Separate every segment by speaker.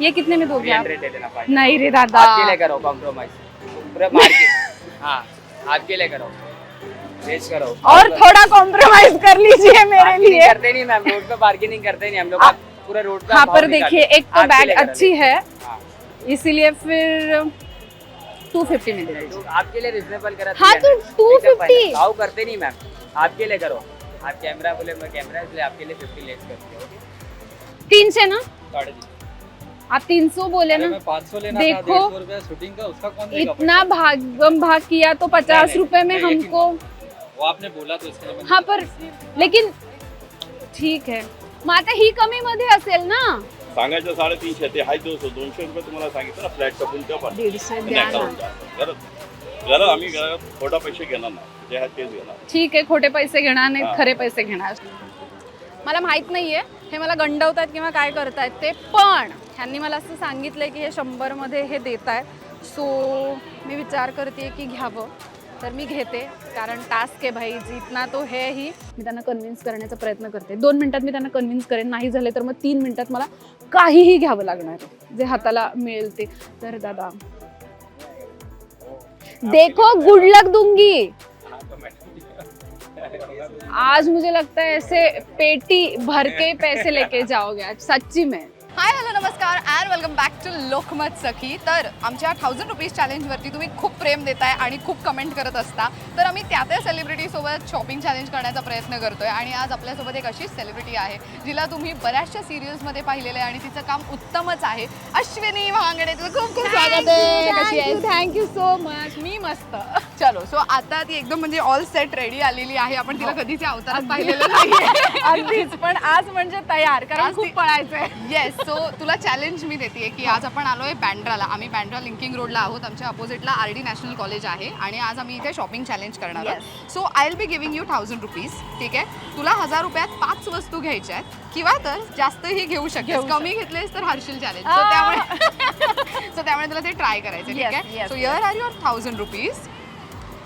Speaker 1: ये कितने में दोगे आप? नहीं रे दादा।
Speaker 2: आपके लिए करो कॉम्प्रोमाइज पूरा मार्केट हाँ आपके लिए करो। करो।
Speaker 1: और थोड़ा कॉम्प्रोमाइज कर लीजिए मेरे लिए।
Speaker 2: करते नहीं मैम रोड पे बार्गेनिंग करते नहीं हम लोग पूरा रोड पे
Speaker 1: हाँ पर देखिए एक तो बैग अच्छी है।
Speaker 2: हाँ,
Speaker 1: इसीलिए फिर टू फिफ्टी में दे
Speaker 2: तो आपके लिए रिजनेबल करा
Speaker 1: हाँ, तो
Speaker 2: 300
Speaker 1: 250
Speaker 2: भाव करते नहीं मैम आपके लिए करो। आप कैमरा बोले मैं कैमरा इसलिए आपके लिए फिफ्टी लेस करते हो
Speaker 1: तीन से ना?
Speaker 3: साढ़े तीन
Speaker 1: आप तीन सौ बोले ना।
Speaker 3: पाँच सौ लेना
Speaker 1: देखो,
Speaker 3: शूटिंग का उसका कौन
Speaker 1: इतना भागम भाग किया तो पचास रुपए में हमको
Speaker 3: वो आपने बोला तो इसके
Speaker 1: हाँ पर लेकिन ठीक आहे मग आता ही कमी मध्ये असेल ना।
Speaker 4: सांगायचं साडेतीनशे ते हाय दोनशे दोनशे रुपये तुम्हाला सांगितलं ना फ्लॅट कपून त्या पण
Speaker 1: दीडशे द्या ना
Speaker 4: गरज गरज आम्ही पैसे घेणार नाही जे आहे तेच घेणार
Speaker 1: ठीक आहे खोटे पैसे घेणार नाही
Speaker 4: हा.
Speaker 1: खरे पैसे घेणार। मला माहित नाहीये हे मला गंडवतायत किंवा काय करतायत ते पण ह्यांनी मला असं सांगितलंय की हे शंभरमध्ये हे देत आहे सो मी विचार करते की घ्यावं. तर मी घेते कारण टास्क आहे भाई. जितना तो हे ही. मी त्यांना कन्व्हिन्स करण्याचा प्रयत्न करते. दोन मिनिटात मी त्यांना कन्व्हिन्स करेन. नाही झाले तर मग तीन मिनिटात मला काहीही घ्यावं लागणार जे हाताला मिळेल ते. तर दादा. देखो गुड लक दूंगी. आज मुझे लगता है ऐसे पेटी भर के पैसे लेके जाओगे. आज सच्ची में.
Speaker 5: हाय हेलो नमस्कार and welcome back to Lokmat Sakhi. तर आमच्या थाउजंड रुपीज चॅलेंजवरती तुम्ही खूप प्रेम देताय आणि खूप कमेंट करत असता. तर आम्ही त्या त्या सेलिब्रिटीसोबत शॉपिंग चॅलेंज करण्याचा प्रयत्न करतोय आणि आज आपल्यासोबत एक अशीच सेलिब्रिटी आहे जिला तुम्ही बऱ्याचशा सिरियल्समध्ये पाहिलेलं आहे आणि तिचं काम उत्तमच आहे. अश्विनी भांगडे तुझं खूप खूप स्वागत आहे. कशी आहेस?
Speaker 1: थँक्यू सो मच मी मस्त.
Speaker 5: चलो सो आता ती एकदम म्हणजे ऑल सेट रेडी आलेली आहे. आपण तिला कधीच या अवतारात पाहिलेलं नाही
Speaker 1: अगदीच. पण आज म्हणजे तयार कारण खूप पळायचंय.
Speaker 5: येस सो तुला चॅलेंज मी देते की आज आपण आलोय बँड्राला आम्ही बँड्रा लिंकिंग रोडला आहोत. आमच्या अपोजिटला आर डी नॅशनल कॉलेज आहे आणि आज आम्ही इथे शॉपिंग चॅलेंज करणार आहोत. So I will be giving you thousand rupees ठीक आहे? तुला हजार रुपयात पाच वस्तू घ्यायच्या आहेत. किंवा तर जास्तही घेऊ शकतेस.
Speaker 1: घेऊ
Speaker 5: कमी घेतलेस तर हरशील चॅलेंज. सो त्यामुळे सो त्यामुळे तुला ते ट्राय करायचं ठीक आहे? So here are your thousand rupees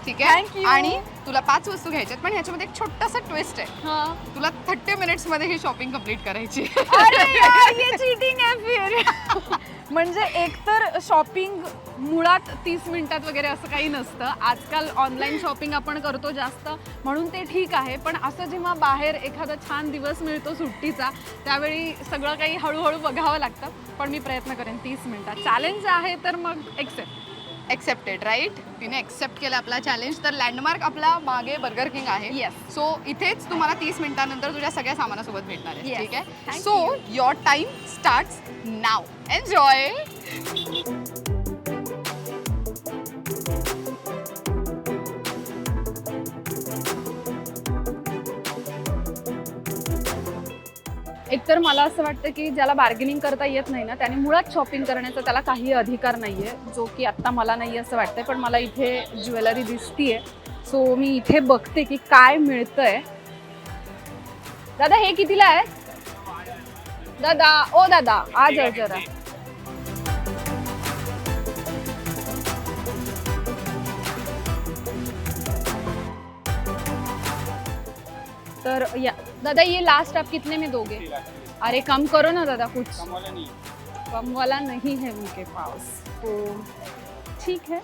Speaker 5: ठीक
Speaker 1: Thank
Speaker 5: आहे
Speaker 1: you.
Speaker 5: आणि तुला पाच वस्तू घ्यायच्यात पण ह्याच्यामध्ये एक छोटासा ट्विस्ट आहे.
Speaker 1: हा.
Speaker 5: तुला थर्टी मिनिट्समध्ये ही शॉपिंग कंप्लीट करायची
Speaker 1: अरे यार, ये चीटिंग आहे फिर म्हणजे एकतर शॉपिंग मुळात तीस मिनिटात वगैरे असं काही नसतं. आजकाल ऑनलाईन शॉपिंग आपण करतो जास्त म्हणून ते ठीक आहे. पण असं जेव्हा बाहेर एखादा छान दिवस मिळतो सुट्टीचा त्यावेळी सगळं काही हळूहळू बघावं लागतं. पण मी प्रयत्न करेन तीस मिनिटात. चॅलेंज आहे तर मग एक्सेप्ट
Speaker 5: एक्सेप्टेड राईट तिने एक्सेप्ट केलं आपला चॅलेंज तर लँडमार्क आपला मागे बर्गर किंग आहे.
Speaker 1: Yes.
Speaker 5: सो इथेच तुम्हाला तीस मिनिटानंतर तुझ्या सगळ्या सामानासोबत भेटणार आहे.
Speaker 1: Yes.
Speaker 5: ठीक आहे?
Speaker 1: Thank
Speaker 5: so your time start now enjoy
Speaker 1: तर मला असं वाटतं की ज्याला बार्गेनिंग करता येत नाही ना त्याने मुळात शॉपिंग करण्याचा त्याला काही अधिकार नाही आहे जो की आत्ता मला नाही असं वाटतंय पण मला इथे ज्वेलरी दिसतीये. सो मी इथे बघते की काय मिळतंय. दादा हे कितीला आहे? दादा ओ दादा आज जरा तर या दादा ये लास्ट आप कितने में दोगे? अरे कम करो ना दादा कुछ। कम वाला नहीं है उनके पास तो ठीक है।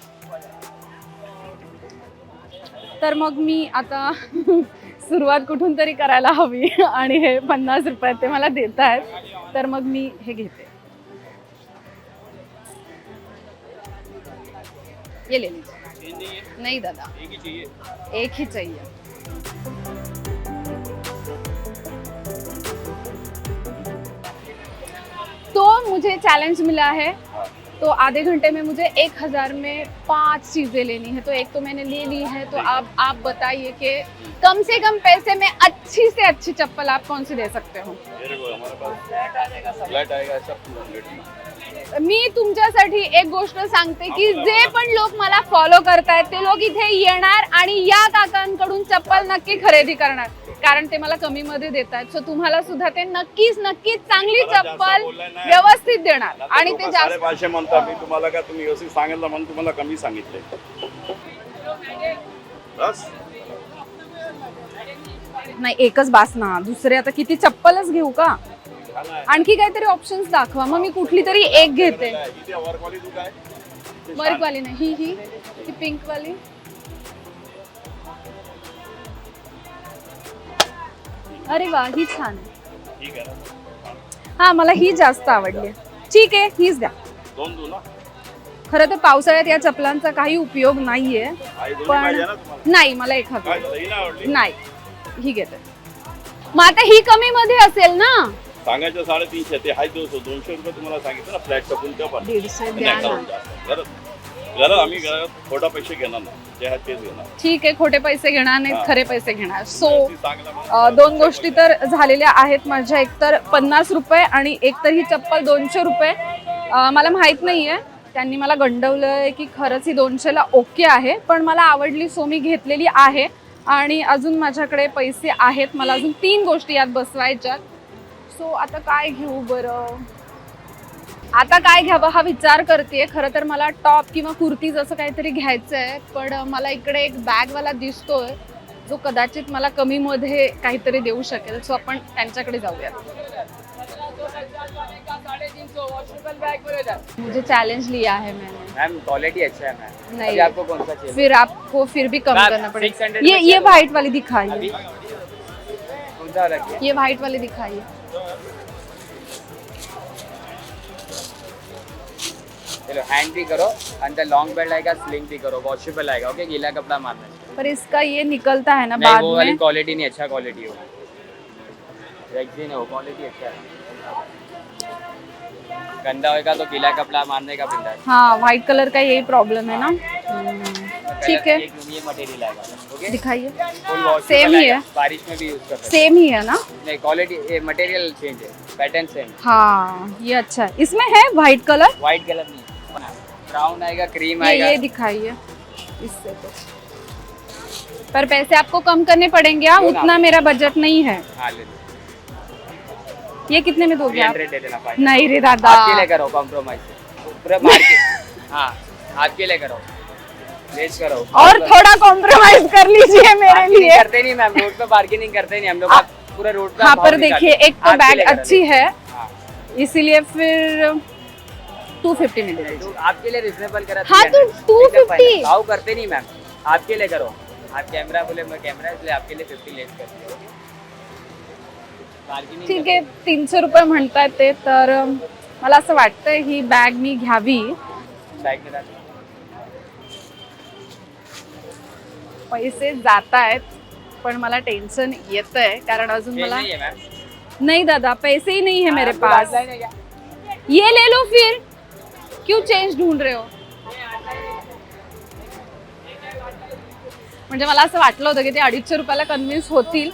Speaker 1: तर मग मी आता सुरुवात कुठून तरी करायला हवी आणि हे पन्नास रुपयात ते मला देत आहेत तर मग मी हे घेते. ये ले. लीजिए नहीं दादा. एक ही चाहिए. तो मुझे चैलेंज मिला है तो आधे घंटे में मुझे एक हजार में पांच चीजें लेनी है। तो एक तो मैंने ले ली है तो अब आप बताइए कि कम से कम पैसे में अच्छी से अच्छी चप्पल आप कौन सी दे सकते हो?
Speaker 4: मेरे को हमारे पास फ्लॅट आएगा सब हंड्रेड
Speaker 1: मी तुमच्यासाठी एक गोष्ट सांगते की जे पण लोक मला फॉलो करतायत ते लोक इथे येणार आणि या काकांकडून चप्पल नक्की खरेदी करणार. कारण ते मला कमी मध्ये देतात. सो तुम्हाला सुद्धा ते नक्कीच नक्कीच चांगली चप्पल. व्यवस्थित देणार. आणि ते जास्त
Speaker 4: म्हणता मी तुम्हाला का तुम्ही व्यवस्थित सांगितलं म्हणून तुम्हाला कमी सांगितले.
Speaker 1: नाही एकच बास ना. दुसरे आता किती चप्पलच घेऊ का? आणखी काहीतरी ऑप्शन्स दाखवा. मग मी कुठली तरी एक घेते.
Speaker 4: वर्कवाली
Speaker 1: नाही. ही ही. ही अरे वा ही छान आहे.
Speaker 4: ठीक आहे ना
Speaker 1: हा मला ही जास्त आवडली. ठीक आहे हीच द्या.
Speaker 4: दोन दू ना?
Speaker 1: खरं तर पावसाळ्यात या चपलांचा काही उपयोग नाहीये
Speaker 4: आई दोन्ही
Speaker 1: पण
Speaker 4: पाहिजे ना तुम्हाला?
Speaker 1: नाही मला एक हवी.
Speaker 4: काय झालं? नाही आवडली?
Speaker 1: नाही ही घेते. मग आता ही कमी मध्ये असेल ना?
Speaker 4: सांगायचं साडेतीनशे ते हाय दोनशे दोनशे रुपये तुम्हाला सांगितलं ना फ्लॅट टाकून त्या पण.
Speaker 1: दीडशे द्या ना.
Speaker 4: आम्ही घरात खोटा पैसे घेणार ना जे आहे तेच घेणार.
Speaker 1: ठीक आहे खोटे पैसे घेणार नाहीत
Speaker 4: हा.
Speaker 1: खरे पैसे घेणार. सो दोन गोष्टी तर झालेल्या आहेत माझ्या. एकतर पन्नास रुपये आणि एकतर ही चप्पल दोनशे रुपये. मला माहीत नाही आहे त्यांनी मला गंडवलं आहे की खरंच ही दोनशेला ओके आहे पण मला आवडली सो मी घेतलेली आहे. आणि अजून माझ्याकडे पैसे आहेत. मला अजून तीन गोष्टी यात बसवायच्यात. सो आता काय घेऊ बरं? आता काय घ्यावं हा विचार करते खरं तर मला टॉप किंवा कुर्तीज असं काहीतरी घ्यायचं आहे पण मला इकडे एक बॅगवाला दिसतोय जो कदाचित मला कमीमध्ये काहीतरी देऊ शकेल. सो आपण त्यांच्याकडे जाऊयात. मुझे चैलेंज लिया है मैंने.
Speaker 2: मैम क्वालिटी अच्छा है मैम
Speaker 1: नहीं।
Speaker 2: अभी आपको कौन सा चाहिए?
Speaker 1: फिर आपको फिर भी कम करना पड़ेगा.
Speaker 2: 600
Speaker 1: ये ये। व्हाइट वाली दिखाइए. ये व्हाइट वाली दिखाइए.
Speaker 2: चलो हैंड भी करो अंदर लॉन्ग बेल्ट आएगा स्लिंग भी करो वॉशेबल आएगा ओके गीला कपड़ा मारना है।
Speaker 1: पर इसका ये निकलता है ना बाद
Speaker 2: वो वाली क्वालिटी नहीं अच्छा क्वालिटी हो। रेक्सिन है वो क्वालिटी अच्छा है। गंदा होएगा तो गीला कपड़ा मारने का बिंदा
Speaker 1: हाँ व्हाइट कलर का यही प्रॉब्लम है ना। हम्म, ठीक है।
Speaker 2: ये मटेरियल आएगा ओके
Speaker 1: दिखाइए। Same ही है।
Speaker 2: बारिश में भी यूज़ कर सकते
Speaker 1: सेम ही है ना?
Speaker 2: नहीं क्वालिटी मटेरियल चेंज है। पैटर्न सेम
Speaker 1: हाँ ये अच्छा है। इसमें है व्हाइट कलर
Speaker 2: व्हाइट कलर नहीं। ब्राउन आएगा क्रीम
Speaker 1: ये
Speaker 2: आएगा।
Speaker 1: ये दिखाइए। इससे तो। पर पैसे आपको कम करने पड़ेंगे हाँ
Speaker 2: क्यों ना?
Speaker 1: उतना मेरा बजट नहीं है।
Speaker 2: हाँ ले लो।
Speaker 1: ये कितने में दोगे आप? नहीं रे दादा।
Speaker 2: आपके लिए करो कॉम्प्रोमाइज हाँ आपके लिए करो। लेस करो।
Speaker 1: और थोड़ा कॉम्प्रोमाइज कर लीजिए मेरे लिए।
Speaker 2: करते नहीं मैम रोड पे बार्गेनिंग करते नहीं हम लोग पूरा रोड पे
Speaker 1: हाँ पर देखिए एक तो बैग अच्छी है।
Speaker 2: हाँ।
Speaker 1: इसीलिए फिर टू फिफ्टी में दे दीजिए
Speaker 2: आपके लिए रिजनेबल करा
Speaker 1: हाँ, तो
Speaker 2: 300
Speaker 1: 250
Speaker 2: एकदम final। भाव करते नहीं मैम आपके लिए करो। आप कैमरा बोले मैं कैमरा इसलिए आपके लिए फिफ्टी लेस करते हो। बार्गेनिंग
Speaker 1: ठीक आहे तीनशे रुपये म्हणतायत ते तर मला असं वाटतंय ही बॅग मी घ्यावी. पैसे जात आहेत पण मला टेन्शन येत आहे कारण अजून मला
Speaker 2: नहीं है
Speaker 1: दादा पैसे ही नहीं है मेरे पास? ये ले लो फिर. क्यों चेंज ढूंढ रहे हो? म्हणजे मला असं वाटलं होतं की ते अडीचशे रुपयाला कन्व्हिन्स होतील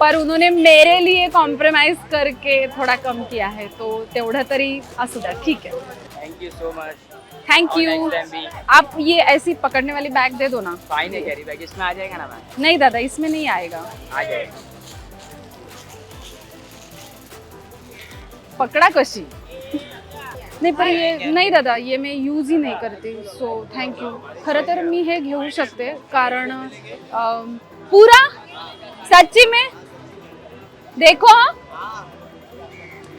Speaker 1: पर उन्होंने मेरे लिए कॉम्प्रोमाइज करके थोड़ा कम किया है तो तेवढं तरी असू द्या. ठीक है
Speaker 2: thank you so much
Speaker 1: thank you आप ये ऐसी पकड़ने वाली बैग दे दो ना.
Speaker 2: फाइन है कैरी बैग इसमें आ जाएगा ना मैम
Speaker 1: नहीं दादा इसमें नहीं आएगा.
Speaker 2: आ जाएगा.
Speaker 1: पकड़ा कशी? नाही पण ये नाही दादा ये मैं यूज ही नाही करते. सो थँक यू खरं तर मी हे घेऊ शकते कारण अम, पुरा सच्ची में देखो हा.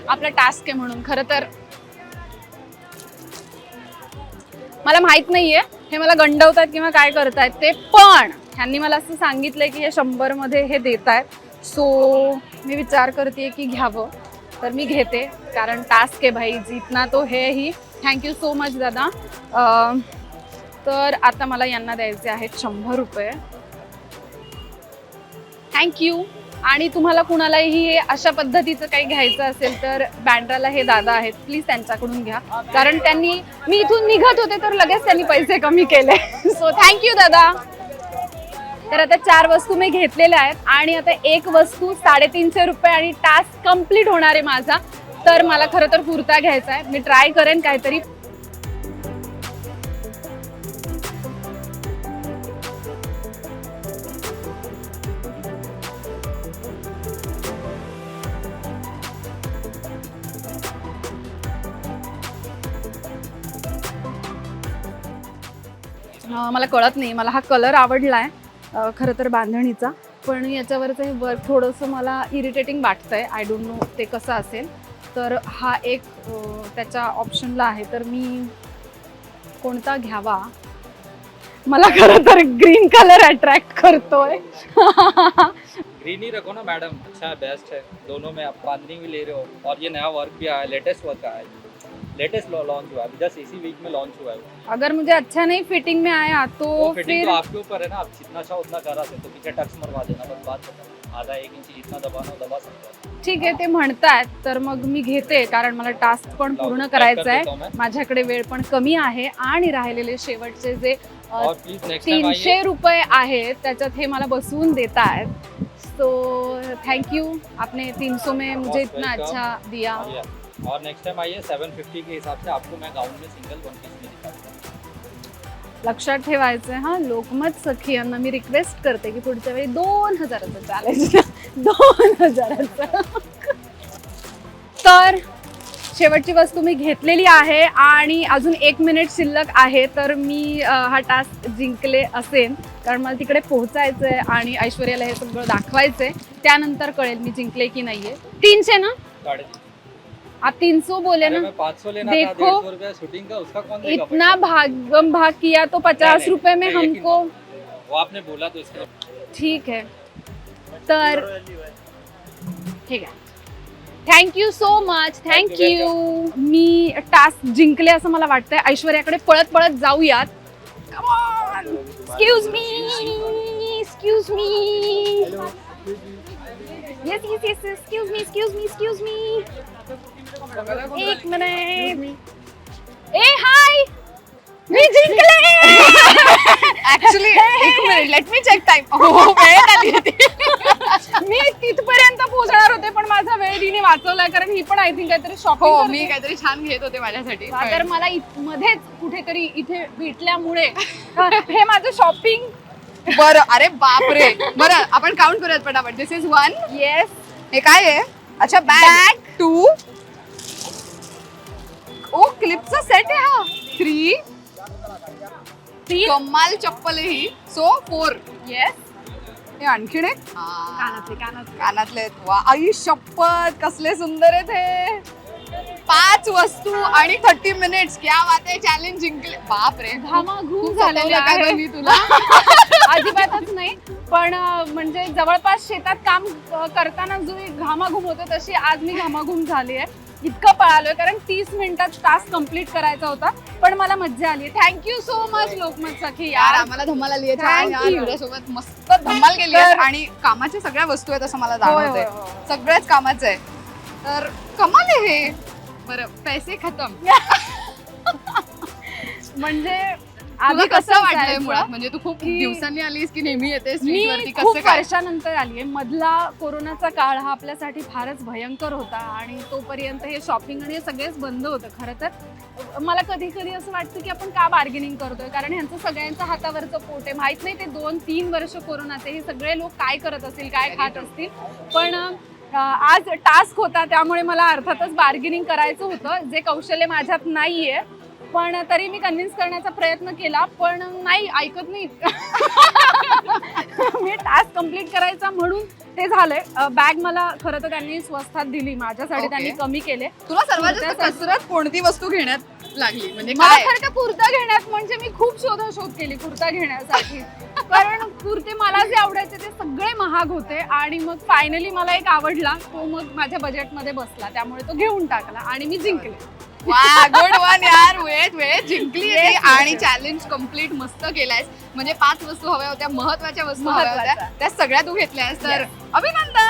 Speaker 1: आपला टास्क आहे म्हणून खरं तर. मला माहीत नाहीये हे मला गंडवतात किंवा काय करतायत ते पण ह्यांनी मला असं सांगितलंय की हे शंभरमध्ये हे देत आहेत सो मी विचार करते की घ्यावं. तर मी घेते कारण टास्क आहे भाई जितना तो हे ही. थँक्यू सो मच दादा. तर आता मला यांना द्यायचे आहेत शंभर रुपये. थँक्यू आणि तुम्हाला कुणालाही हे अशा पद्धतीचं काही घ्यायचं असेल तर बँड्राला हे दादा आहेत. प्लीज त्यांच्याकडून घ्या. कारण त्यांनी मी इथून निघत होते तर लगेच त्यांनी पैसे कमी केले. सो थँक्यू दादा. तर आता चार वस्तू मी घेतलेल्या आहेत आणि आता एक वस्तू साडेतीनशे रुपये आणि टास्क कंप्लीट होणार आहे माझा. तर मला खरं तर कुर्ता घ्यायचा आहे. मी ट्राय करेन काहीतरी. मला कळत नाही. मला हा कलर आवडला आहे खरं तर बांधणीचा. पण याच्यावरचं हे वर्क थोडंसं मला इरिटेटिंग वाटतं आहे आय डोंट नो ते कसं असेल. तर हा एक त्याच्या ऑप्शनला आहे. तर मी कोणता घ्यावा? मला खरं तर ग्रीन कलर अट्रॅक्ट करतोय.
Speaker 3: ग्रीन ही रखो ना मैडम अच्छा बेस्ट है. दोनों में आप बांधनी भी ले रहे हो. और ये नया वर्क भी आया लेटेस्ट वर्क आया. है लेटेस्ट लॉन्च हुआ है अभी जस्ट इसी वीक में लॉन्च हुआ है।
Speaker 1: अगर मुझे अच्छा नहीं फिटिंग में आया तो
Speaker 3: फिटिंग
Speaker 1: फिर
Speaker 3: तो आपके ऊपर है ना आप जितना चाहो उतना करा सकते हो पीछे टक्स मरवा देना बस बात खत्म आधा एक इंच जितना दबाना हो दबा सकते हो
Speaker 1: ठीक आहे ते म्हणतायत तर मग मी घेते कारण मला टास्क पण पूर्ण करायचा
Speaker 3: कर
Speaker 1: आहे। माझ्याकडे वेळ पण कमी आहे आणि राहिलेले शेवटचे जे अ,
Speaker 3: और प्लीज नेक्स्ट टाइम
Speaker 1: तीनशे रुपये आहेत त्याच्यात हे मला बसवून देत आहेत सो थैंक यू आपने तीन सौ में मुझे इतना. अच्छा दिया
Speaker 3: Yeah. और नेक्स्ट टाइम आइए 750 के हिसाब से आपको मैं गाउन में सिंगल वन पीस में दिखाऊंगा
Speaker 1: लक्षात ठेवायचं आहे हा लोकमत सखी यांना मी रिक्वेस्ट करते की पुढच्या वेळी दोन हजाराचं चॅलेंज दोन हजाराचं. तर शेवटची वस्तू मी घेतलेली आहे आणि अजून एक मिनिट शिल्लक आहे तर मी हा टास्क जिंकले असेन. कारण मला तिकडे पोहोचायचं आहे आणि ऐश्वर्याला हे सगळं दाखवायचं आहे त्यानंतर कळेल मी जिंकले की नाहीये. तीनशे ना? आप तीन सौ बोले ना।
Speaker 3: मैं 500 लेना
Speaker 1: देखो,
Speaker 3: शूटिंग का उसका कौन देगा
Speaker 1: इतना भागम भाग किया तो पचास रुपए में हमको।
Speaker 3: वो आपने बोला तो इसके
Speaker 1: ठीक आहे तर ठीक आहे thank you so much thank you me task जिंकले असं मला वाटतंय. ऐश्वर्याकडे पळत पळत जाऊयात excuse me excuse me yes yes yes excuse me excuse me excuse me एक मिनिट. ए हाय. मी जिंकले.
Speaker 5: ऍक्च्युली एक minute let me check time हो वेळ आली होती.
Speaker 1: मी तिथपर्यंत पोहोचणार होते पण माझा वेळ तिने वाचवलाय कारण ही पण आय थिंक काहीतरी
Speaker 5: हो
Speaker 1: शॉपिंग
Speaker 5: मी काहीतरी छान घेत होते माझ्यासाठी.
Speaker 1: तर मला इत- मध्येच कुठेतरी इथे भेटल्यामुळे हे माझं शॉपिंग
Speaker 5: बरं अरे बापरे. बरं आपण काउंट करूयात पटापट. दिस इज वन
Speaker 1: येस
Speaker 5: हे काय आहे? अच्छा बॅग टू ओ क्लिपचा सेट आहे हा. थ्री
Speaker 1: तीन
Speaker 5: कमाल चप्पल आहे ही. सो फोर
Speaker 1: येस
Speaker 5: हे आणखीन एक?
Speaker 1: कानातले कानातले.
Speaker 5: कानातले आहेत. वा आई शपथ कसले सुंदर आहेत हे. पाच वस्तू आणि थर्टी मिनिट्स क्या बात आहे चॅलेंज जिंकले. बाप रे
Speaker 1: घामाघूम झालेले
Speaker 5: काय
Speaker 1: आहे.
Speaker 5: गं मी तुला?
Speaker 1: अजिबातच नाही पण अं, म्हणजे जवळपास शेतात काम अं, करताना जो घामाघूम होतो तशी आज मी घामाघूम झाली आहे. इतकं पळालोय कारण तीस मिनिटात टास्क कंप्लीट करायचा होता पण मला मज्जा आली. Thank you so much Lokmat Sakhi
Speaker 5: यार. आम्हाला धमाल आली. तुझ्यासोबत मस्त धमाल आहे आणि कामाच्या सगळ्या वस्तू आहेत असं मला
Speaker 1: होय,
Speaker 5: जाणवतंय.
Speaker 1: होय.
Speaker 5: सगळ्याच कामाचं आहे. तर कमाल आहे हे. बरं पैसे खतम.
Speaker 1: म्हणजे आधी
Speaker 5: कसं वाटलंय? मुळात? म्हणजे तू खूप
Speaker 1: की-
Speaker 5: दिवसांनी आलीस की नेहमी येतेस
Speaker 1: मी खूप
Speaker 5: कसं काय?
Speaker 1: वर्षानंतर आली आहे मधला कोरोनाचा काळ हा आपल्यासाठी फारच भयंकर होता आणि तोपर्यंत हे शॉपिंग आणि हे सगळेच बंद होतं खरं तर. मला कधी कधी असं वाटतं की आपण का बार्गेनिंग करतोय? कारण ह्यांचं सगळ्यांचं हातावरचं पोट आहे. माहीत नाही ते दोन तीन वर्ष कोरोनाचे हे सगळे लोक काय करत असतील काय खात असतील. पण अं, आज टास्क होता त्यामुळे मला अर्थातच बार्गेनिंग करायचं होतं. जे कौशल्य माझ्यात नाहीये पण तरी मी कन्व्हिन्स करण्याचा प्रयत्न केला पण नाही ऐकत नाही मी टास्क कंप्लीट करायचा म्हणून ते झालंय. बॅग मला खरं तर त्यांनी स्वस्तात दिली माझ्यासाठी. त्यांनी कमी केले.
Speaker 5: तुला सर्वात जास्त कसरत कोणती वस्तू घेण्यात लागली? म्हणजे
Speaker 1: मला
Speaker 5: काय?
Speaker 1: खरं तर कुर्ता घेण्यात म्हणजे मी खूप शोधाशोध केली कुर्ता घेण्यासाठी. कारण कुर्ते मला जे आवडायचे ते सगळे महाग होते आणि मग फायनली मला एक आवडला तो मग माझ्या बजेटमध्ये बसला. त्यामुळे तो घेऊन टाकला आणि मी जिंकले.
Speaker 5: वा गुड वन यार. वेळेत वेळेत जिंकली आणि. चॅलेंज कंप्लीट मस्त केलायस. म्हणजे पाच वस्तू हव्या होत्या महत्त्वाच्या वस्तू हव्या होत्या. त्या सगळ्या तू घेतल्यास तर अभिनंदन!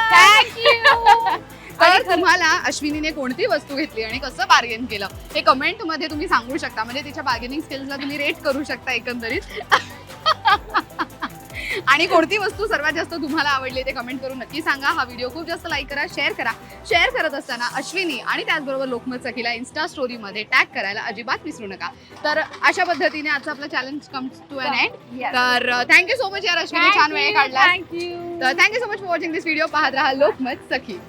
Speaker 5: तर तुम्हाला अश्विनीने कोणती वस्तू घेतली आणि कसं बार्गेन केलं हे कमेंटमध्ये तुम्ही सांगू शकता. म्हणजे तिच्या बार्गेनिंग स्किल्सला तुम्ही रेट करू शकता एकंदरीत. आणि कोणती वस्तू सर्वात जास्त तुम्हाला आवडली ते कमेंट करून नक्की सांगा. हा व्हिडिओ खूप जास्त लाईक करा शेअर करा. शेअर करत असताना अश्विनी आणि त्याचबरोबर लोकमत सखीला इन्स्टा स्टोरीमध्ये टॅग करायला अजिबात विसरू नका. तर अशा पद्धतीने आजचं आपलं challenge comes to an end तर थँक्यू सो मच यार अश्विनी. छान वेळ काढला
Speaker 1: थँक्यू
Speaker 5: तर thank you so much for watching this video पाहत राहा लोकमत सखी.